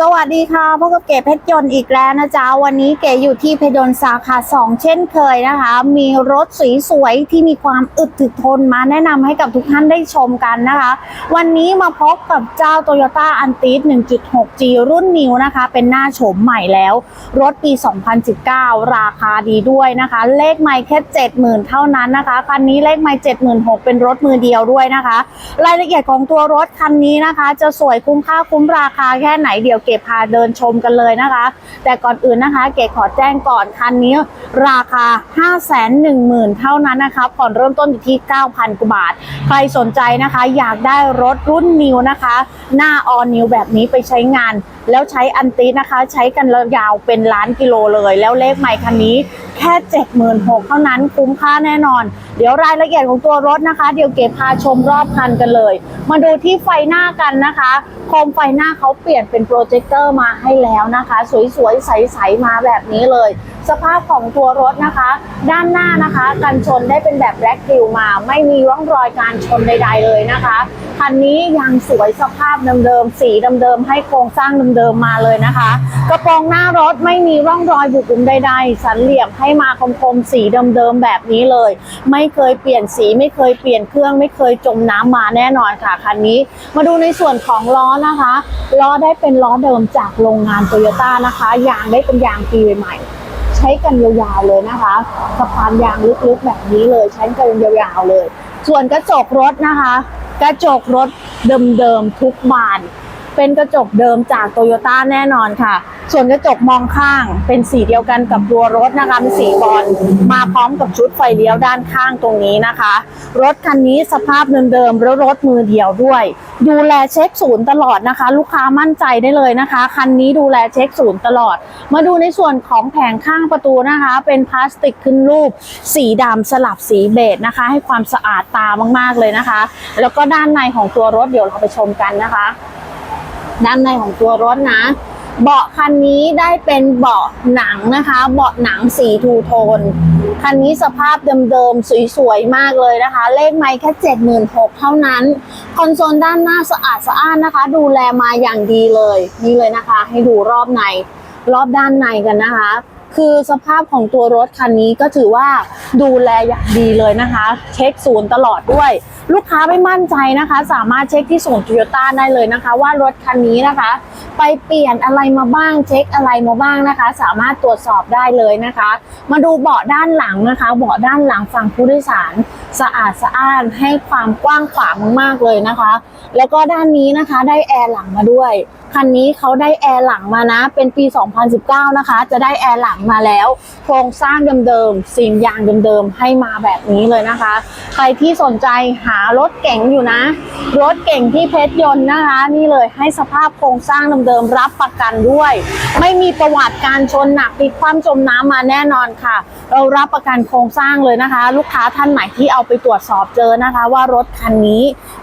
สวัสดีค่ะพบกับเก๋เพชรยนต์อีกแล้วนะจ๊ะ วันนี้เก๋อยู่ที่เพชรยนต์สาขาสองเช่นเคยนะคะ มีรถสีสวยๆที่มีความอึดถึกทนมาแนะนำให้กับทุกท่านได้ชมกันนะคะ วันนี้มาพบกับเจ้า Toyota a n t i s 1.6G รุ่นนิวนะคะ เป็นหน้าโฉมใหม่แล้ว รถปี 2019 ราคาดีด้วยนะคะ เลขไม่แค่ 70,000 เท่านั้นนะคะคันนี้เลขไม่76,000เป็นรถมือเดียวด้วยนะคะ รายละเอียดของตัวรถคันนี้นะคะ จะสวยคุ้มค่าคุ้มราคาแค่ไหนเดี๋ยวเก็บพาเดินชมกันเลยนะคะ แต่ก่อนอื่นนะคะ เก๋ขอแจ้งก่อนคันนี้ราคา 510,000 เท่านั้นนะคะผ่อนเริ่มต้นอยู่ที่ 9,000กว่าบาท ใครสนใจนะคะ อยากได้รถรุ่นนิวนะคะ หน้าออนิวแบบนี้ไปใช้งาน แล้วใช้อันตินะคะ ใช้กันยาวเป็นล้านกิโลเลย แล้วเลขใหม่คันนี้แค่ 76,000เท่านั้นคุ้มค่าแน่นอน เดี๋ยวรายละเอียดของตัวรถนะคะ เดี๋ยวเก็บพาชมรอบคันกันเลย มาดูที่ไฟหน้ากันนะคะ โคมไฟหน้าเขาเปลี่ยนเป็นโปรเจคเตอร์มาให้แล้วนะคะ สวยๆ ใสๆ มาแบบนี้เลย สภาพของตัวรถนะคะ ด้านหน้านะคะกันชนได้เป็นแบบแบล็กกิลมา ไม่มีร่องรอยการชนใด ๆ เลยนะคะคันนี้ยังสวยสภาพเดิมๆสีเดิมๆให้โครงสร้างเดิมๆมาเลยนะคะ กระโปรงหน้ารถไม่มีร่องรอยบุบุมใด ๆ สันเหลี่ยมให้มาคมๆสีเดิมๆแบบนี้เลย ไม่เคยเปลี่ยนสีไม่เคยเปลี่ยนเครื่องไม่เคยจมน้ำมาแน่นอนค่ะคันนี้ มาดูในส่วนของล้อนะคะล้อได้เป็นล้อเดิมจากโรงงานโตโยต้านะคะยางได้เป็นยางปีใหม่ใช้กันยาวๆเลยนะคะสะพานยางลึกๆแบบนี้เลยใช้กันยาวๆเลย ส่วนกระจกรถนะคะ กระจกรถเดิมๆทุกบาน เป็นกระจกเดิมจากโตโยต้าแน่นอนค่ะ ส่วนกระจกมองข้างเป็นสีเดียวกันกับตัวรถนะคะเป็นสีบอลมาพร้อมกับชุดไฟเลี้ยวด้านข้างตรงนี้นะคะ รถคันนี้สภาพเดิมๆแล้วรถมือเดียวด้วย ดูแลเช็คศูนย์ตลอดนะคะ ลูกค้ามั่นใจได้เลยนะคะ คันนี้ดูแลเช็คศูนย์ตลอด มาดูในส่วนของแผงข้างประตูนะคะ เป็นพลาสติกขึ้นรูป สีดำสลับสีเบจนะคะ ให้ความสะอาดตามากๆเลยนะคะ แล้วก็ด้านในของตัวรถเดี๋ยวเราไปชมกันนะคะ ด้านในของตัวรถนะ เบาะคันนี้ได้เป็นเบาะหนังนะคะ เบาะหนังสีทูโทน คันนี้สภาพเดิมๆ สวยๆ มากเลยนะคะ เลขไม่แค่ 76,000 เท่านั้น คอนโซลด้านหน้าสะอาดสะอ้านนะคะ ดูแลมาอย่างดีเลย นี่เลยนะคะ ให้ดูรอบใน รอบด้านในกันนะคะ คือสภาพของตัวรถคันนี้ก็ถือว่าดูแลอย่างดีเลยนะคะ เช็คศูนย์ตลอดด้วย ลูกค้าไม่มั่นใจนะคะ สามารถเช็คที่ศูนย์โตโยต้าได้เลยนะคะ ว่ารถคันนี้นะคะไปเปลี่ยนอะไรมาบ้างเช็คอะไรมาบ้างนะคะ สามารถตรวจสอบได้เลยนะคะ มาดูเบาะด้านหลังนะคะ เบาะด้านหลังฝั่งผู้โดยสารสะอาดสะอ้านให้ความกว้างขวางมากๆเลยนะคะ แล้วก็ด้านนี้นะคะได้แอร์หลังมาด้วยคันนี้เขาได้แอร์หลังมานะ เป็นปี 2019 นะคะ จะได้แอร์หลังมาแล้ว โครงสร้างเดิมๆสิ่งยางเดิมๆให้มาแบบนี้เลยนะคะ ใครที่สนใจหารถเก๋งอยู่นะ รถเก่งที่เพชรยนต์นะคะ นี่เลยให้สภาพโครงสร้างเดิมๆรับประกันด้วย ไม่มีประวัติการชนหนักพลิกคว่ำจมน้ำมาแน่นอนค่ะ เรารับประกันโครงสร้างเลยนะคะ ลูกค้าท่านไหนที่เอาไปตรวจสอบเจอนะคะ ว่ารถคันนี้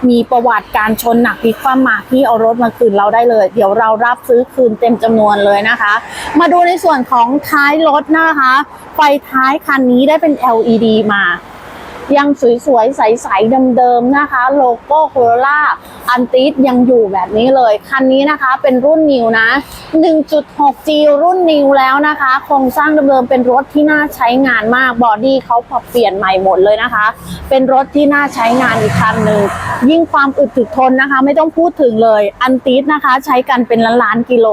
มีประวัติการชนหนักพลิกคว่ำมาที่เอารถมาคืนเราได้เลย เดี๋ยวเรารับซื้อคืนเต็มจำนวนเลยนะคะ มาดูในส่วนของท้ายรถนะคะ ไฟท้ายคันนี้ได้เป็น LED มา ยังสวยๆ ใสๆเดิมๆนะคะ โลโก้โคโรล่าอันติสยังอยู่แบบนี้เลย คันนี้นะคะเป็นรุ่นนิวนะ 1.6G รุ่นนิวแล้วนะคะ โครงสร้างเดิมๆเป็นรถที่น่าใช้งานมาก บอดี้เขาปรับเปลี่ยนใหม่หมดเลยนะคะ เป็นรถที่น่าใช้งานอีกคันหนึ่งยิ่งความอึดถึกทนนะคะ ไม่ต้องพูดถึงเลย อันติสนะคะ ใช้กันเป็นล้านๆกิโล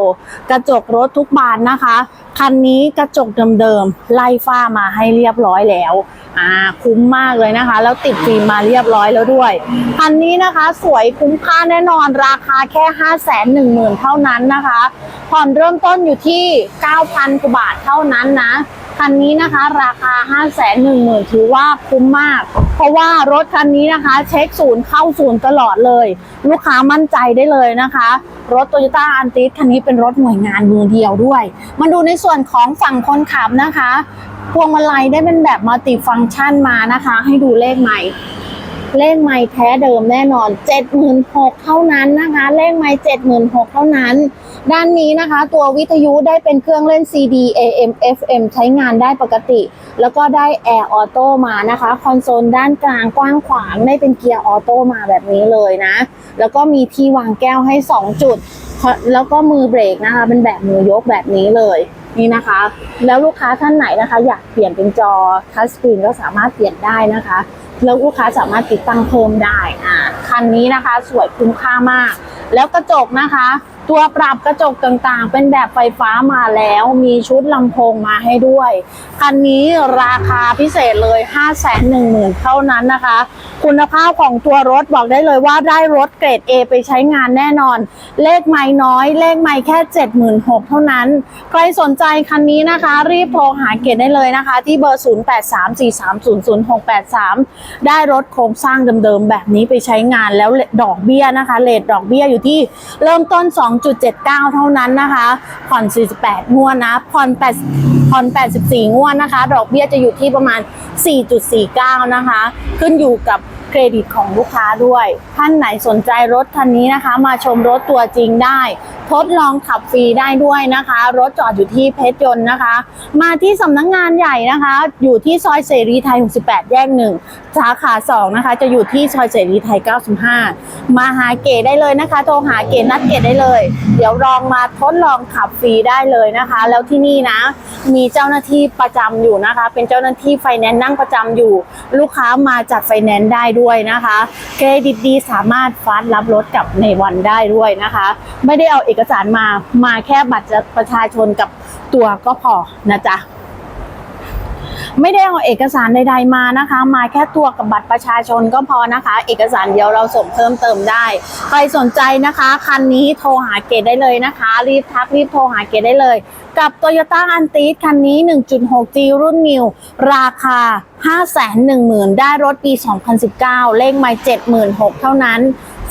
กระจกรถทุกบานนะคะ คันนี้กระจกเดิมๆไล่ฝ้ามาให้เรียบร้อยแล้วอ่าคุ้มมากเลยนะคะ แล้วติดฟิล์มมาเรียบร้อยแล้วด้วย คันนี้นะคะสวยคุ้มค่าแน่นอนราคาแค่5 1 0 0 0 0เท่านั้นนะคะผ่อนเริ่มต้นอยู่ที่ 9,000กว่าบาทเท่านั้นนะ คันนี้นะคะ ราคา 5 1 0 0 0 0ถือว่าคุ้มมาก เพราะว่ารถคันนี้นะคะ เช็คศูนย์เข้าศูนย์ตลอดเลย ลูกค้ามั่นใจได้เลยนะคะ รถ Toyota a n t i s คันนี้เป็นรถหน่วยงานมือเดียวด้วย มาดูในส่วนของฝั่งคนขับนะคะพวงมาลัยได้เป็นแบบมัลติฟังก์ชันมานะคะ ให้ดูเลขใหม่ เลขไม้แท้เดิมแน่นอน 76,000เท่านั้นนะคะ เลขไม้76,000เท่านั้น ด้านนี้นะคะ ตัววิทยุได้เป็นเครื่องเล่น CD AM FM ใช้งานได้ปกติ แล้วก็ได้แอร์ออโต้มานะคะ คอนโซลด้านกลางกว้างขวางได้เป็นเกียร์ออโต้มาแบบนี้เลยนะ แล้วก็มีที่วางแก้วให้ 2 จุด แล้วก็มือเบรกนะคะ เป็นแบบมือยกแบบนี้เลยนี่นะคะ แล้วลูกค้าท่านไหนนะคะ อยากเปลี่ยนเป็นจอทัชสกรีนก็สามารถเปลี่ยนได้นะคะ แล้วลูกค้าสามารถติดตั้งเพิ่มได้อ่าคันนี้นะคะ สวยคุ้มค่ามาก แล้วกระจกนะคะ ตัวปรับกระจกต่างๆ เป็นแบบไฟฟ้ามาแล้ว มีชุดลำโพงมาให้ด้วย คันนี้ราคาพิเศษเลย 5 1 0 0 0 0 เท่านั้นนะคะ คุณภาพของตัวรถบอกได้เลยว่าได้รถเกรด A ไปใช้งานแน่นอน เลขไม่น้อย เลขไม่แค่ 76,000 เท่านั้น ใครสนใจคันนี้นะคะ รีบโทรหาเกรดได้เลยนะคะ ที่เบอร์ 0834300683 ได้รถโครงสร้างเดิมๆแบบนี้ไปใช้งานแล้วดอกเบี้ยนะคะเลทดอกเบี้ยอยู่ที่เริ่มต้น2.79 เท่านั้นนะคะ ผ่อน 48 งวดนะ ผ่อน8ผ่อน 84 งวดนะคะ ดอกเบี้ยจะอยู่ที่ประมาณ 4.49 นะคะ ขึ้นอยู่กับเครดิตของลูกค้าด้วย ท่านไหนสนใจรถคันนี้นะคะ มาชมรถตัวจริงได้ ทดลองขับฟรีได้ด้วยนะคะ รถจอดอยู่ที่เพชรยนต์นะคะ มาที่สำนักงงานใหญ่นะคะ อยู่ที่ซอยเสรีไทย 68 แยกหนึ่งสาขา2นะคะ จะอยู่ที่ซอยเสรีไทย 95 มาหาเก๋ได้เลยนะคะ โทรหาเก๋นัดเก๋ได้เลย เดี๋ยวลองมาทดลองขับฟรีได้เลยนะคะ แล้วที่นี่นะ มีเจ้าหน้าที่ประจำอยู่นะคะ เป็นเจ้าหน้าที่ไฟแนนซ์นั่งประจำอยู่ ลูกค้ามาจากไฟแนนซ์ได้ด้วยนะคะ เครดิตดีสามารถฟาสรับรถกับในวันได้ด้วยนะคะ ไม่ได้เอาเอกกสารมามาแค่บัตรประชาชนกับตัวก็พอนะจ๊ะไม่ได้เอาเอกสารใดๆมานะคะ มาแค่ตัวกับบัตรประชาชนก็พอนะคะ เอกสารเดียวเราส่งเพิ่มเติมได้ ใครสนใจนะคะ คันนี้โทรหาเกดได้เลยนะคะ รีบทักรีบโทรหาเกดได้เลย กับ Toyota a n t i s คันนี้ 1.6G รุ่น New ราคา 510,000 ได้รถปี 2019 เลขไม่76,000 เท่านั้น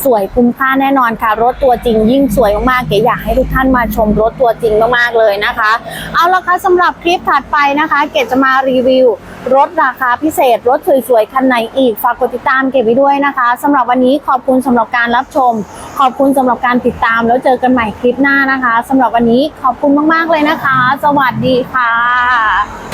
สวยคุ้มค่าแน่นอนค่ะ รถตัวจริงยิ่งสวยมากๆเก๋อยากให้ทุกท่านมาชมรถตัวจริงมากๆเลยนะคะ เอาละค่ะสำหรับคลิปถัดไปนะคะ เก๋จะมารีวิว รถราคาพิเศษ รถสวยๆคันไหนอีกฝากกดติดตามเก๋ไว้ด้วยนะคะสำหรับวันนี้ขอบคุณสำหรับการรับชม ขอบคุณสำหรับการติดตามแล้วเจอกันใหม่คลิปหน้านะคะสำหรับวันนี้ขอบคุณมากๆเลยนะคะ สวัสดีค่ะ